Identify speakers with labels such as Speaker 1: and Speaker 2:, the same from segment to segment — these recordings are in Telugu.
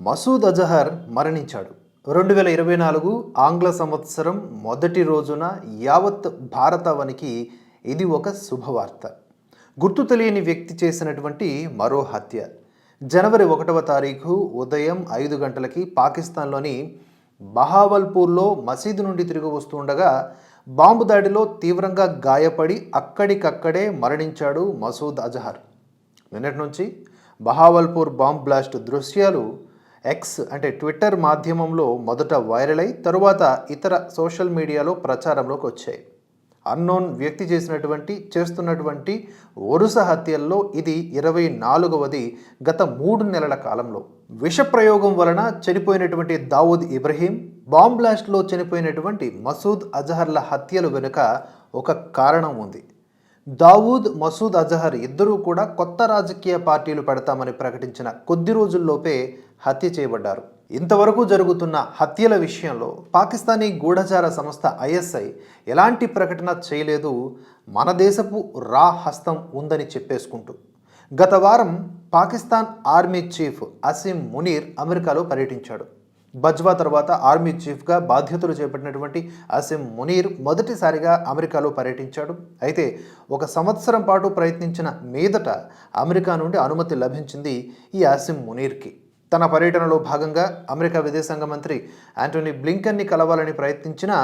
Speaker 1: మసూద్ అజహర్ మరణించాడు. రెండు వేల ఇరవై నాలుగు ఆంగ్ల సంవత్సరం మొదటి రోజున యావత్ భారతవనికి ఇది ఒక శుభవార్త. గుర్తు తెలియని వ్యక్తి చేసినటువంటి మరో హత్య. జనవరి ఒకటవ తారీఖు ఉదయం ఐదు గంటలకి పాకిస్తాన్లోని బహావల్పూర్లో మసీదు నుండి తిరిగి వస్తుండగా బాంబు దాడిలో తీవ్రంగా గాయపడి అక్కడికక్కడే మరణించాడు మసూద్ అజహర్. నిన్నటి నుంచి బహావల్పూర్ బాంబ్ బ్లాస్ట్ దృశ్యాలు ఎక్స్ అంటే ట్విట్టర్ మాధ్యమంలో మొదట వైరల్ అయి తరువాత ఇతర సోషల్ మీడియాలో ప్రచారంలోకి వచ్చాయి. అన్నోన్ వ్యక్తి చేసినటువంటి చేస్తున్నటువంటి వరుస హత్యల్లో ఇది ఇరవై నాలుగవది గత మూడు నెలల కాలంలో. విషప్రయోగం వలన చనిపోయినటువంటి దావూద్ ఇబ్రహీం బాంబ్ బ్లాస్ట్లో చనిపోయినటువంటి మసూద్ అజహర్ల హత్యల వెనుక ఒక కారణం ఉంది. దావూద్ మసూద్ అజహర్ ఇద్దరూ కూడా కొత్త రాజకీయ పార్టీలు పెడతామని ప్రకటించిన కొద్ది రోజుల్లోపే హత్య చేయబడ్డారు. ఇంతవరకు జరుగుతున్న హత్యల విషయంలో పాకిస్తానీ గూఢచార సంస్థ ఐఎస్ఐ ఎలాంటి ప్రకటన చేయలేదు. మన దేశపు రా హస్తం ఉందని చెప్పేసుకుంటూ గత వారం పాకిస్తాన్ ఆర్మీ చీఫ్ అసీం మునీర్ అమెరికాలో పర్యటించాడు. బజ్వా తర్వాత ఆర్మీ చీఫ్గా బాధ్యతలు చేపట్టినటువంటి అసీం మునీర్ మొదటిసారిగా అమెరికాలో పర్యటించాడు. అయితే ఒక సంవత్సరం పాటు ప్రయత్నించిన మీదట అమెరికా నుండి అనుమతి లభించింది ఈ అసిం మునీర్కి. తన పర్యటనలో భాగంగా అమెరికా విదేశాంగ మంత్రి యాంటోనీ బ్లింకన్ని కలవాలని ప్రయత్నించినా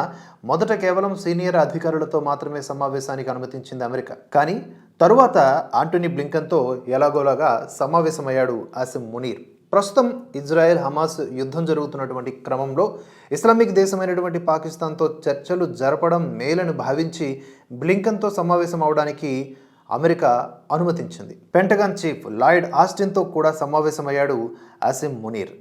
Speaker 1: మొదట కేవలం సీనియర్ అధికారులతో మాత్రమే సమావేశానికి అనుమతించింది అమెరికా. కానీ తరువాత ఆంటోనీ బ్లింకన్తో ఎలాగోలాగా సమావేశమయ్యాడు ఆసిమ్ మునీర్. ప్రస్తుతం ఇజ్రాయెల్ హమాస్ యుద్ధం జరుగుతున్నటువంటి క్రమంలో ఇస్లామిక్ దేశమైనటువంటి పాకిస్తాన్తో చర్చలు జరపడం మేలని భావించి బ్లింకన్తో సమావేశం అవడానికి అమెరికా అనుమతించింది. పెంటగాన్ చీఫ్ లాయిడ్ ఆస్టిన్తో కూడా సమావేశమయ్యాడు అసిమ్ మునీర్.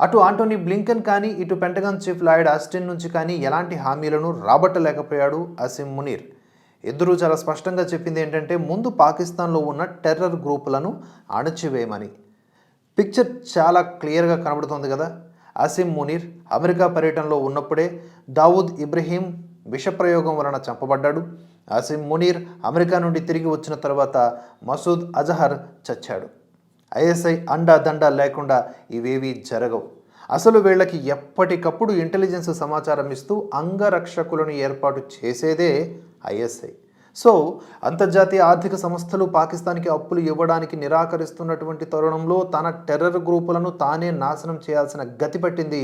Speaker 1: అటు ఆంటోనీ బ్లింకన్ కానీ ఇటు పెంటగాన్ చీఫ్ లాయిడ్ ఆస్టిన్ నుంచి కానీ ఎలాంటి హామీలను రాబట్టలేకపోయాడు అసిమ్ మునీర్. ఇద్దరూ చాలా స్పష్టంగా చెప్పింది ఏంటంటే ముందు పాకిస్తాన్లో ఉన్న టెర్రర్ గ్రూపులను అణచివేయమని. పిక్చర్ చాలా క్లియర్గా కనబడుతోంది కదా? అసిం మునీర్ అమెరికా పర్యటనలో ఉన్నప్పుడే దావూద్ ఇబ్రహీం విషప్రయోగం వలన చంపబడ్డాడు. అసిం మునీర్ అమెరికా నుండి తిరిగి వచ్చిన తర్వాత మసూద్ అజహర్ చచ్చాడు. ఐఎస్ఐ అండా దండా లేకుండా ఇవేవీ జరగవు. అసలు వీళ్ళకి ఎప్పటికప్పుడు ఇంటెలిజెన్స్ సమాచారం ఇస్తూ అంగరక్షకులను ఏర్పాటు చేసేదే ఐఎస్ఐ. సో అంతర్జాతీయ ఆర్థిక సంస్థలు పాకిస్తాన్కి అప్పులు ఇవ్వడానికి నిరాకరిస్తున్నటువంటి తరుణంలో తన టెర్రర్ గ్రూపులను తానే నాశనం చేయాల్సిన గతి పట్టింది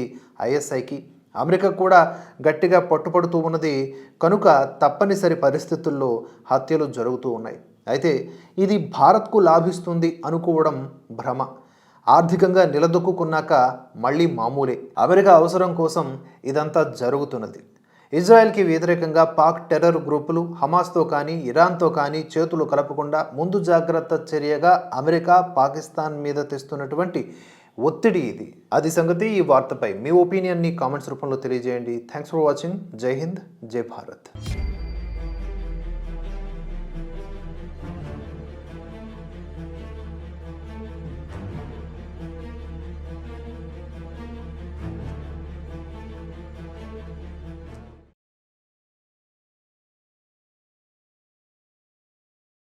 Speaker 1: ఐఎస్ఐకి. అమెరికా కూడా గట్టిగా పట్టుపడుతూ ఉన్నది. కనుక తప్పనిసరి పరిస్థితుల్లో హత్యలు జరుగుతూ ఉన్నాయి. అయితే ఇది భారత్కు లాభిస్తుంది అనుకోవడం భ్రమ. ఆర్థికంగా నిలదొక్కున్నాక మళ్ళీ మామూలే. అమెరికా అవసరం కోసం ఇదంతా జరుగుతున్నది. ఇజ్రాయెల్కి వ్యతిరేకంగా పాక్ టెర్రర్ గ్రూపులు హమాస్తో కానీ ఇరాన్తో కానీ చేతులు కలపకుండా ముందు జాగ్రత్త చర్యగా అమెరికా పాకిస్తాన్ మీద తెస్తున్నటువంటి ఒత్తిడి ఇది. అది సంగతి ఈ వార్తపై. మీ ఒపీనియన్ని కామెంట్స్ రూపంలో తెలియజేయండి. థ్యాంక్స్ ఫర్ వాచింగ్ జై హింద్ జై భారత్.